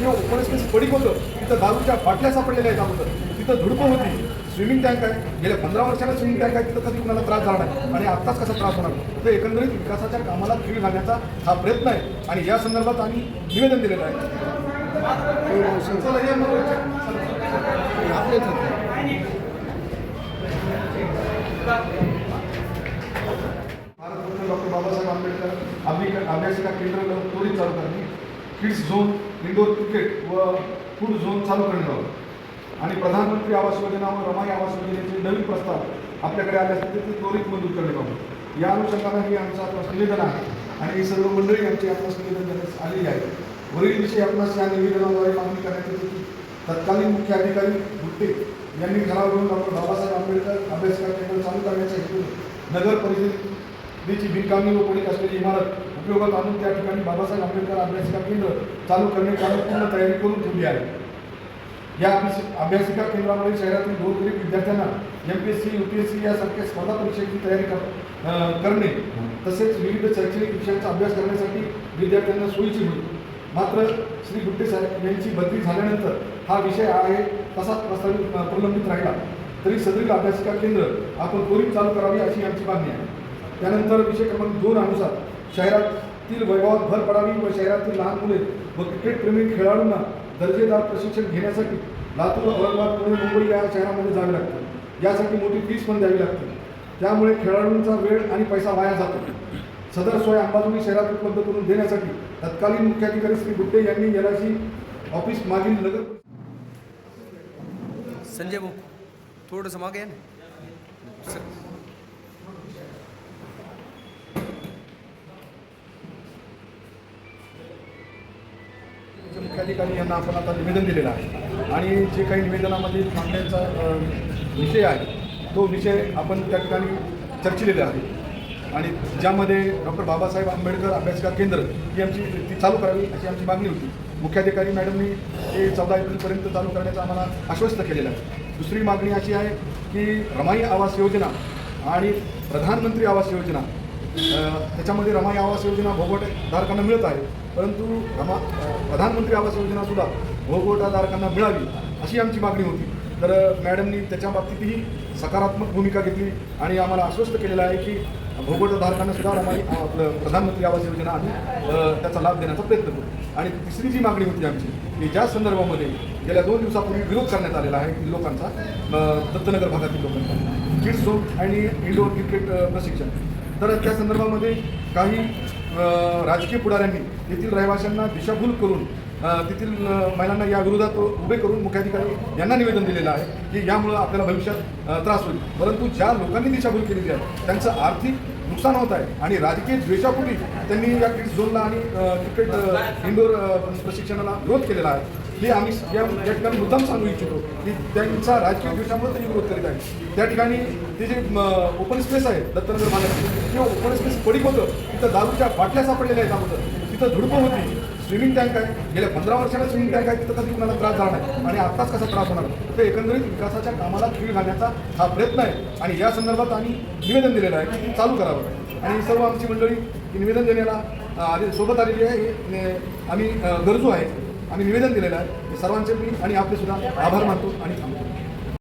किंवा open space पडीक होतं तिथं दारूच्या बाटल्या सापडलेल्या आहेत अगोदर. तिथं धुडकं होती. स्विमिंग टँक आहे. गेल्या पंधरा वर्षाला स्विमिंग टँक आहे तिथं कधी कुणाला त्रास झाला नाही. आणि आत्ताच कसा त्रास होणार? तर एकंदरीत विकासाच्या कामाला खीळ घालण्याचा हा प्रयत्न आहे. आणि या संदर्भात आम्ही निवेदन दिलेलं आहे. ये मग. डॉक्टर बाबासाहेब आंबेडकर आम्ही अभ्यासिका केंद्र त्वरित चालू करणे किड्स झोन. इंडोर क्रिकेट व फूड झोन चालू करणं आणि प्रधानमंत्री आवास योजना व रमाई आवास योजनेचे नवीन प्रस्ताव आपल्याकडे आले असतील ते त्वरित मंजूर करणे बाबत या अनुषंगाने हे आमचं आपलं निवेदन आहे. आणि ही सर्व मंडळी आमची आपणास निवेदन देण्यास आलेली आहे वरील विषयी आपणास या निवेदनाद्वारे मागणी करण्यात येते की तत्कालीन मुख्य अधिकारी गुट्टे यांनी ठराव घेऊन डॉक्टर बाबासाहेब आंबेडकर अभ्यासक्रम केंद्र चालू करण्याच्या हेतून नगर परिषदेची भिकामी व पडीक असलेली इमारत उपयोगात आणून त्या ठिकाणी बाबासाहेब आंबेडकर अभ्यासिका केंद्र चालू करण्याची पूर्ण तयारी करून ठेवली आहे. या अभ्यासिका केंद्रामुळे शहरातील गोरगरीब विद्यार्थ्यांना M P S C U P S C यासारख्या स्पर्धा परीक्षेची तयारी कर करणे तसेच विविध शैक्षणिक विषयांचा अभ्यास करण्यासाठी विद्यार्थ्यांना सोयीची होईल. मात्र श्री गुट्टे साहेब यांची बदली झाल्यानंतर हा विषय आहे तसाच प्रस्तावित प्रलंबित राहिला. तरी सदरील अभ्यासिका केंद्र आपण त्वरित चालू करावी अशी आमची मागणी आहे. त्यानंतर विषय क्रमांक दोन अनुसार शहरातील वैभवात भर पडावी व शहरातील लहान मुले व क्रिकेटप्रेमी खेळाडूंना दर्जेदार प्रशिक्षण घेण्यासाठी लातूर औरंगाबाद पुणे मुंबई या शहरामध्ये जावे लागते. यासाठी मोठी फीस पण द्यावी लागते. त्यामुळे खेळाडूंचा वेळ आणि पैसा वाया जातो. सदर सोय अंबाजोगी शहरात उपलब्ध करून देण्यासाठी तत्कालीन मुख्याधिकारी श्री गुड्डे यांनी यालाशी ऑफिस मागील नगर संजय भाऊ थोडंसं मागे ना. सर. चे ठिकाणी यांना आपण आता निवेदन दिलेलं आहे. आणि जे काही निवेदनामध्ये मागण्यांचा विषय आहे तो विषय आपण त्या ठिकाणी चर्चिलेला आहे. आणि ज्यामध्ये डॉक्टर बाबासाहेब आंबेडकर अभ्यासकार केंद्र ही आमची ती चालू करावी अशी आमची मागणी होती. मुख्याधिकारी मॅडमनी ते चौदा एप्रिलपर्यंत चालू करण्याचं आम्हाला आश्वस्त केलेलं आहे. दुसरी मागणी अशी आहे की रमाई आवास योजना आणि प्रधानमंत्री आवास योजना त्याच्यामध्ये रमाई आवास योजना भोगवटधारकांना मिळत आहे. परंतु रमा प्रधानमंत्री आवास योजनासुद्धा भोगवटाधारकांना मिळावी अशी आमची मागणी होती. तर मॅडमनी त्याच्या बाबतीतही सकारात्मक भूमिका घेतली आणि आम्हाला आश्वस्त केलेलं आहे की भोगवटधारकांना सुद्धा रमाई आपलं प्रधानमंत्री आवास योजना आम्ही त्याचा लाभ देण्याचा प्रयत्न करू. आणि तिसरी जी मागणी होती आमची की ज्या संदर्भामध्ये गेल्या दोन दिवसापूर्वी विरोध करण्यात आलेला आहे लोकांचा दत्तनगर भागातील लोकांचा किड्स झोन आणि इंडोर क्रिकेट प्रशिक्षण. तर त्या संदर्भामध्ये काही राजकीय पुढाऱ्यांनी येथील रहिवाशांना दिशाभूल करून तेथील महिलांना या विरोधात उभे करून मुख्याधिकारी यांना निवेदन दिलेलं आहे की यामुळं आपल्याला भविष्यात त्रास होईल. परंतु ज्या लोकांनी दिशाभूल केलेली आहे त्यांचं आर्थिक नुकसान होत आहे आणि राजकीय द्वेषापूर्वी त्यांनी या क्रिकेट झोनला आणि क्रिकेट इंडोर प्रशिक्षणाला विरोध केलेला आहे. हे आम्ही या या ठिकाणी मुद्दाम सांगू इच्छितो की त्यांचा राजकीय द्वेषामुळे त्यांनी विरोध करीत आहे. त्या ठिकाणी ते जे ओपन स्पेस आहे दत्तनगर मानस किंवा ओपन स्पेस पडीक होतं. तिथं दारूच्या बाटल्या सापडलेल्या आहेत अगोदर. तिथं धुडपं होती. स्विमिंग टँक आहे. गेल्या पंधरा वर्षाला स्विमिंग टँक आहे तिथं कधी कुणाला त्रास झाला नाही. आणि आत्ताच कसा त्रास होणार? तर एकंदरीत विकासाच्या कामाला खीळ घालण्याचा हा प्रयत्न आहे. आणि या संदर्भात आम्ही निवेदन दिलेलं आहे. की चालू करावं. आणि सर्व आमची मंडळी निवेदन देण्याला आधी सोबत आलेली आहे. हे आम्ही गरजू आहे. आम्ही निवेदन दिलेलं आहे. सर्वांचे मी आणि आपले सुद्धा आभार मानतो आणि थांबतो.